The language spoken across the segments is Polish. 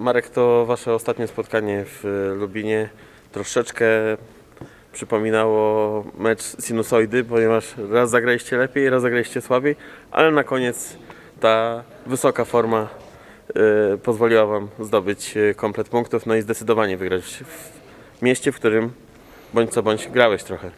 Marek, to wasze ostatnie spotkanie w e, Lubinie troszeczkę przypominało mecz sinusoidy, ponieważ raz zagraliście lepiej, raz zagraliście słabiej, ale na koniec ta wysoka forma e, pozwoliła wam zdobyć e, komplet punktów, no i zdecydowanie wygrać w mieście, w którym bądź co bądź grałeś trochę.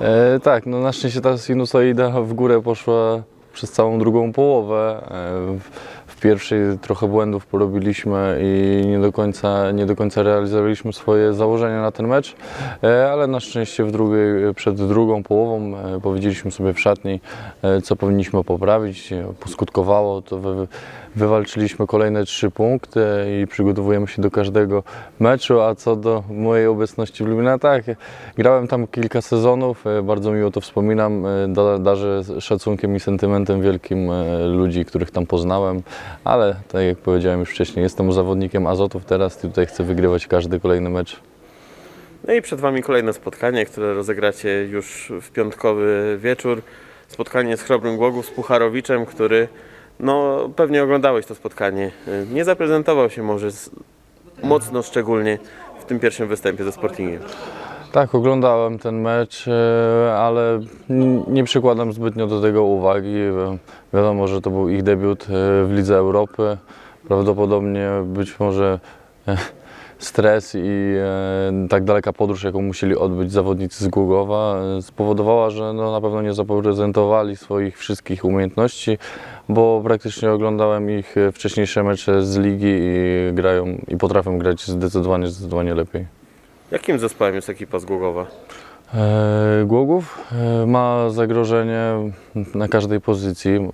E, tak, no na szczęście ta sinusoida w górę poszła przez całą drugą połowę. E, w, w pierwszej trochę błędów porobiliśmy i nie do końca, nie do końca realizowaliśmy swoje założenia na ten mecz, e, ale na szczęście w drugiej, przed drugą połową e, powiedzieliśmy sobie w szatni, e, co powinniśmy poprawić. Poskutkowało to, wy, wywalczyliśmy kolejne trzy punkty i przygotowujemy się do każdego meczu, a co do mojej obecności w Lublinie, tak, grałem tam kilka sezonów, e, bardzo miło to wspominam, e, da- darzę szacunkiem i sentymentem wielkim e, ludzi, których tam poznałem, ale tak jak powiedziałem już wcześniej, jestem zawodnikiem Azotów. Teraz i tutaj chcę wygrywać każdy kolejny mecz. No i przed Wami kolejne spotkanie, które rozegracie już w piątkowy wieczór. Spotkanie z Chrobrym Głogów, z Pucharowiczem, który no pewnie oglądałeś to spotkanie. Nie zaprezentował się może z, mocno szczególnie w tym pierwszym występie ze Sportingiem. Tak, oglądałem ten mecz, e, ale nie przykładam zbytnio do tego uwagi. Wiadomo, że to był ich debiut e, w Lidze Europy. Prawdopodobnie być może e, stres i e, tak daleka podróż, jaką musieli odbyć zawodnicy z Głogowa, e, spowodowała, że no, na pewno nie zaprezentowali swoich wszystkich umiejętności, bo praktycznie oglądałem ich e, wcześniejsze mecze z ligi i grają i potrafią grać zdecydowanie, zdecydowanie lepiej. Jakim zespołem jest ekipa z Głogowa? Głogów ma zagrożenie na każdej pozycji.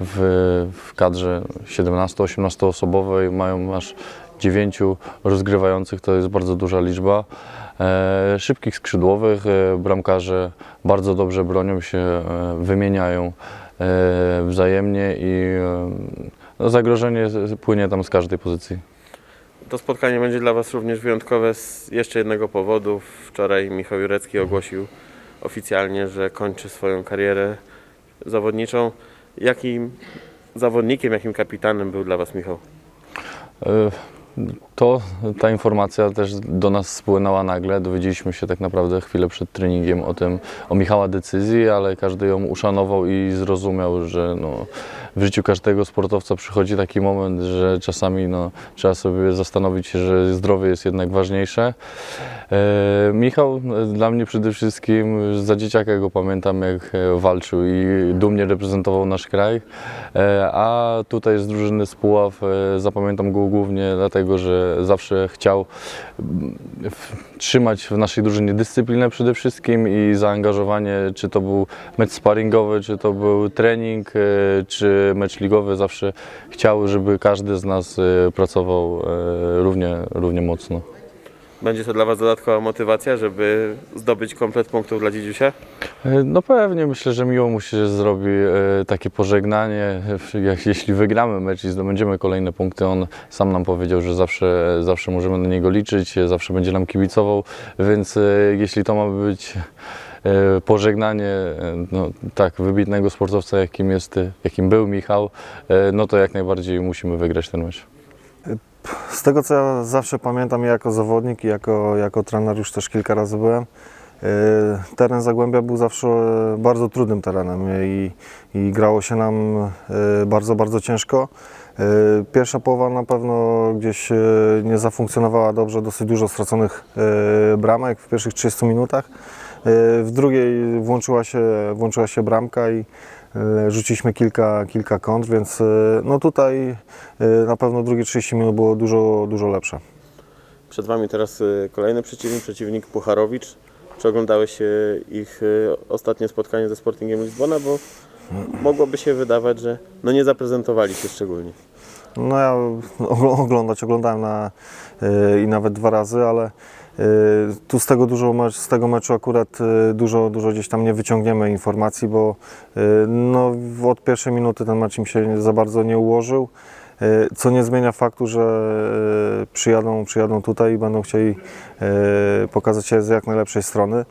W, w kadrze 17-18 osobowej mają aż 9 rozgrywających, to jest bardzo duża liczba. E, szybkich skrzydłowych, e, bramkarze bardzo dobrze bronią się, e, wymieniają e, wzajemnie i e, no, zagrożenie płynie tam z każdej pozycji. To spotkanie będzie dla Was również wyjątkowe z jeszcze jednego powodu. Wczoraj Michał Jurecki ogłosił oficjalnie, że kończy swoją karierę zawodniczą. Jakim zawodnikiem, jakim kapitanem był dla Was Michał? E, To ta informacja też do nas spłynęła nagle. Dowiedzieliśmy się tak naprawdę chwilę przed treningiem o tym, o Michała decyzji, ale każdy ją uszanował i zrozumiał, że no, w życiu każdego sportowca przychodzi taki moment, że czasami no, trzeba sobie zastanowić się, że zdrowie jest jednak ważniejsze. E, Michał e, dla mnie przede wszystkim za dzieciaka go pamiętam, jak e, walczył i dumnie reprezentował nasz kraj. E, A tutaj z drużyny z Puław e, zapamiętam go głównie dlatego, że zawsze chciał mm, trzymać w naszej drużynie dyscyplinę przede wszystkim i zaangażowanie, czy to był mecz sparingowy, czy to był trening, e, czy mecz ligowy, zawsze chciał, żeby każdy z nas e, pracował e, równie, równie mocno. Będzie to dla Was dodatkowa motywacja, żeby zdobyć komplet punktów dla Dzidziusia? E, No pewnie, myślę, że miło mu się zrobi e, takie pożegnanie. Jak, jeśli wygramy mecz i zdobędziemy kolejne punkty, on sam nam powiedział, że zawsze, zawsze możemy na niego liczyć, e, zawsze będzie nam kibicował, więc jeśli to ma być pożegnanie no, tak wybitnego sportowca, jakim, jest, jakim był Michał, no to jak najbardziej musimy wygrać ten mecz. Z tego co ja zawsze pamiętam jako zawodnik i jako, jako trener już też kilka razy byłem, y, teren Zagłębia był zawsze bardzo trudnym terenem i, i grało się nam y, bardzo, bardzo ciężko. Y, Pierwsza połowa na pewno gdzieś y, nie zafunkcjonowała dobrze, dosyć dużo straconych y, bramek w pierwszych 30 minutach. Y, W drugiej włączyła się, włączyła się bramka i y, rzuciliśmy kilka, kilka kąt, więc y, no tutaj y, na pewno drugie 30 minut było dużo, dużo lepsze. Przed Wami teraz kolejny przeciwnik, przeciwnik Pucharowicz. Czy oglądałeś ich ostatnie spotkanie ze Sportingiem Lizbona? Bo mogłoby się wydawać, że no nie zaprezentowali się szczególnie. No ja ogl- oglądać oglądałem na, y, i nawet dwa razy, ale y, tu z tego, dużo z tego meczu akurat y, dużo, dużo gdzieś tam nie wyciągniemy informacji, bo y, no, od pierwszej minuty ten mecz im się za bardzo nie ułożył. Y, Co nie zmienia faktu, że y, przyjadą, przyjadą tutaj i będą chcieli y, pokazać się z jak najlepszej strony.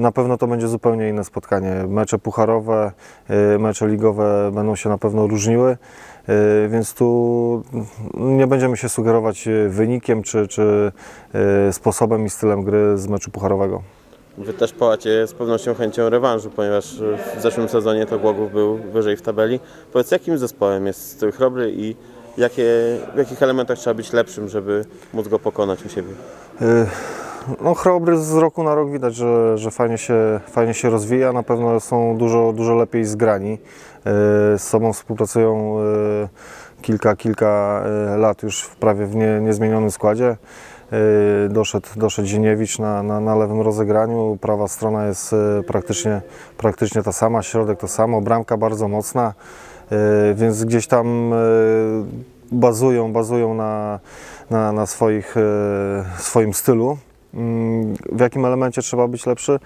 Na pewno to będzie zupełnie inne spotkanie. Mecze pucharowe, mecze ligowe będą się na pewno różniły, więc tu nie będziemy się sugerować wynikiem czy, czy sposobem i stylem gry z meczu pucharowego. Wy też płacie z pewnością chęcią rewanżu, ponieważ w zeszłym sezonie to Głogów był wyżej w tabeli. Powiedz, jakim zespołem jest Chrobry i jakie, w jakich elementach trzeba być lepszym, żeby móc go pokonać u siebie? Y, No, Chrobry z roku na rok widać, że, że fajnie, się, fajnie się rozwija. Na pewno są dużo, dużo lepiej zgrani. Y, Z sobą współpracują y, kilka, kilka lat już w prawie w nie, niezmienionym składzie. Y, Doszedł, doszedł Zieniewicz na, na, na lewym rozegraniu. Prawa strona jest y, praktycznie, praktycznie ta sama, środek to samo. Bramka bardzo mocna, y, więc gdzieś tam bazują, bazują na, na, na swoich, swoim stylu. Mm, W jakim elemencie trzeba być lepszy?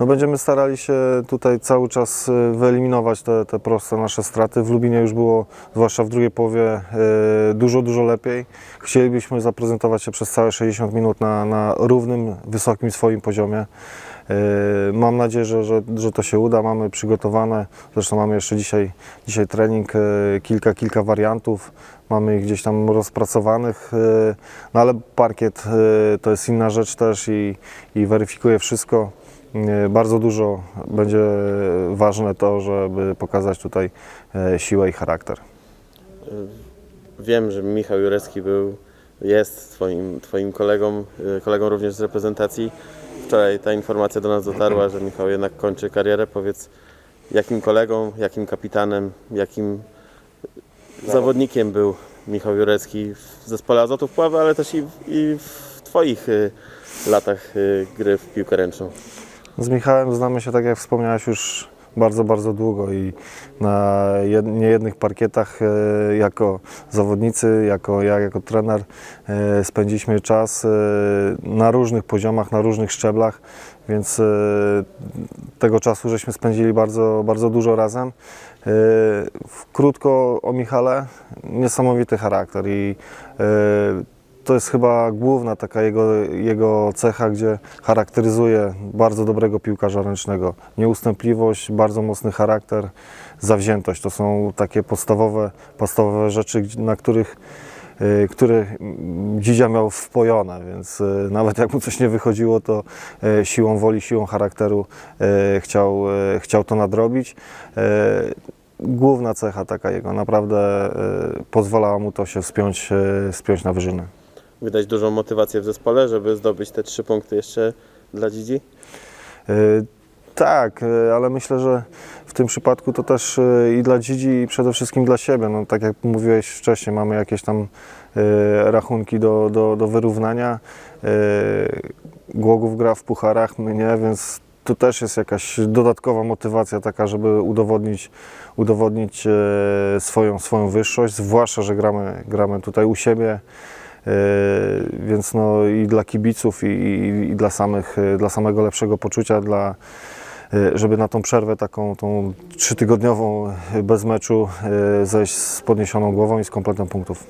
No będziemy starali się tutaj cały czas e, wyeliminować te, te proste nasze straty. W Lubinie już było, zwłaszcza w drugiej połowie, e, dużo, dużo lepiej. Chcielibyśmy zaprezentować się przez całe 60 minut na, na równym, wysokim swoim poziomie. E, Mam nadzieję, że, że, że to się uda. Mamy przygotowane, zresztą mamy jeszcze dzisiaj, dzisiaj trening, e, kilka, kilka wariantów. Mamy ich gdzieś tam rozpracowanych, e, no ale parkiet to jest inna rzecz też i, i weryfikuje wszystko. Bardzo dużo będzie ważne to, żeby pokazać tutaj siłę i charakter. Wiem, że Michał Jurecki był, jest twoim, twoim kolegą, kolegą również z reprezentacji. Wczoraj ta informacja do nas dotarła, że Michał jednak kończy karierę. Powiedz, jakim kolegą, jakim kapitanem, jakim zawodnikiem był Michał Jurecki w zespole Azotów Puławy, ale też i, w- i w Twoich y, latach y, gry w piłkę ręczną. Z Michałem znamy się, tak jak wspomniałeś, już bardzo, bardzo długo i na jed, niejednych parkietach e, jako zawodnicy, jako ja, jako trener e, spędziliśmy czas e, na różnych poziomach, na różnych szczeblach, więc tego czasu żeśmy spędzili bardzo, bardzo dużo razem. Krótko o Michale, niesamowity charakter i to jest chyba główna taka jego, jego cecha, gdzie charakteryzuje bardzo dobrego piłkarza ręcznego. Nieustępliwość, bardzo mocny charakter, zawziętość. To są takie podstawowe, podstawowe rzeczy, na których y, które Dzidzia miał wpojone, więc y, nawet jak mu coś nie wychodziło, to y, siłą woli, siłą charakteru chciał, chciał to nadrobić. Główna cecha taka jego, naprawdę pozwalała mu to się wspiąć, y, wspiąć na wyżyny. Widać dużą motywację w zespole, żeby zdobyć te trzy punkty jeszcze dla Dzidzi. Y, Tak, y, ale myślę, że w tym przypadku to też y, i dla Dzidzi, i przede wszystkim dla siebie. No, tak jak mówiłeś wcześniej, mamy jakieś tam rachunki do, do, do wyrównania. Głogów gra w pucharach, my nie, więc to też jest jakaś dodatkowa motywacja taka, żeby udowodnić, udowodnić e, swoją, swoją wyższość, zwłaszcza, że gramy, gramy tutaj u siebie. E, Więc no i dla kibiców, i, i, i dla, samych, e, dla samego lepszego poczucia, dla, e, żeby na tą przerwę taką tą trzytygodniową bez meczu zejść z podniesioną głową i z kompletem punktów.